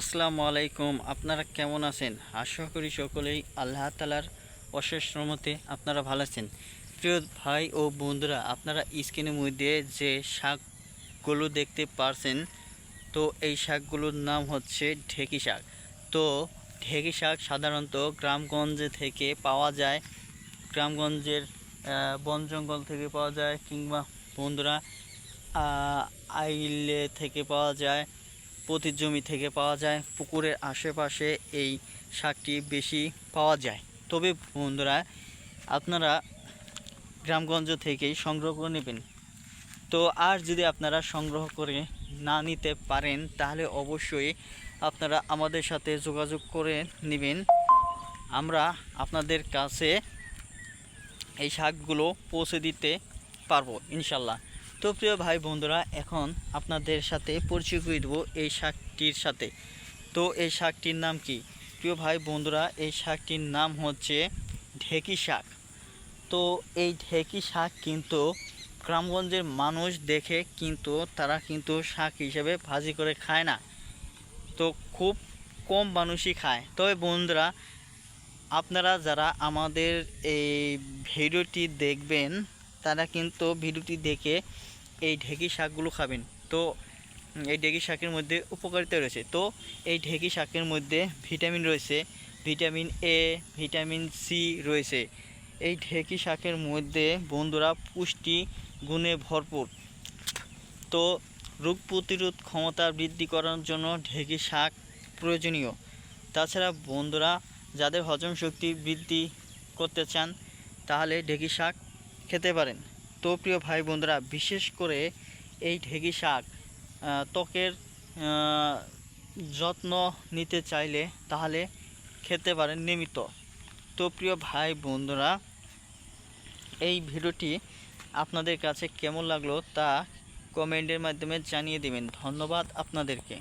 আসসালামু আলাইকুম, আপনারা কেমন আছেন? আশা করি সকলেই আল্লাহ তালার অশেষ রহমতে আপনারা ভালো আছেন। প্রিয় ভাই ও বন্ধুরা, আপনারা স্ক্রিনের মধ্যে যে শাকগুলো দেখতে পারছেন, তো এই শাকগুলোর নাম হচ্ছে ঢেকি শাক। তো ঢেকি শাক সাধারণত গ্রামগঞ্জে থেকে পাওয়া যায়, গ্রামগঞ্জের বন জঙ্গল থেকে পাওয়া যায় কিংবা বন্ধুরা আইলে থেকে পাওয়া যায়। প্রতি জমি থেকে পাওয়া যায়, পুকুরের আশেপাশে এই শাকটি বেশি পাওয়া যায়। তবে বন্ধুরা, আপনারা গ্রামগঞ্জ থেকেই সংগ্রহ করে নেবেন। তো আর যদি আপনারা সংগ্রহ করে না নিতে পারেন, তাহলে অবশ্যই আপনারা আমাদের সাথে যোগাযোগ করে নেবেন। আমরা আপনাদের কাছে এই শাকগুলো পৌঁছে দিতে পারব, ইনশাল্লাহ। তো প্রিয় ভাই বন্ধুরা, এখন আপনাদের সাথে পরিচয় করে দেবো এই শাকটির সাথে। তো এই শাকটির নাম কি? প্রিয় ভাই বন্ধুরা, এই শাকটির নাম হচ্ছে ঢেকি শাক। তো এই ঢেকি শাক কিন্তু গ্রামগঞ্জের মানুষ দেখে কিন্তু তারা কিন্তু শাক হিসেবে ভাজি করে খায় না। তো খুব কম মানুষই খায়। তবে বন্ধুরা, আপনারা যারা আমাদের এই ভিডিওটি দেখবেন তারা কিন্তু ভিডিওটি দেখে এই ঢেকি শাকগুলো খাবেন। তো, এই ঢেকি শাকের মধ্যে উপকারিতা রয়েছে। তো, এই ঢেকি শাকের মধ্যে ভিটামিন রয়েছে, ভিটামিন এ ভিটামিন সি রয়েছে। এই ঢেকি শাকের মধ্যে বন্ধুরা পুষ্টি গুণে ভরপুর। তো, রোগ প্রতিরোধ ক্ষমতা বৃদ্ধি করার জন্য ঢেকি শাক প্রয়োজনীয়। তাছাড়া বন্ধুরা, যাদের হজম শক্তি বৃদ্ধি করতে চান, তাহলে ঢেকি শাক খেতে পারেন। তো প্রিয় ভাই বন্ধুরা বিশেষ করে এই ঢেকি শাক ত্বকের যত্ন নিতে চাইলে তাহলে খেতে পারেন নিয়মিত। তো প্রিয় ভাই বন্ধুরা এই ভিডিওটি আপনাদের কাছে কেমন লাগল তা কমেন্টের মাধ্যমে জানিয়ে দেবেন। ধন্যবাদ আপনাদেরকে।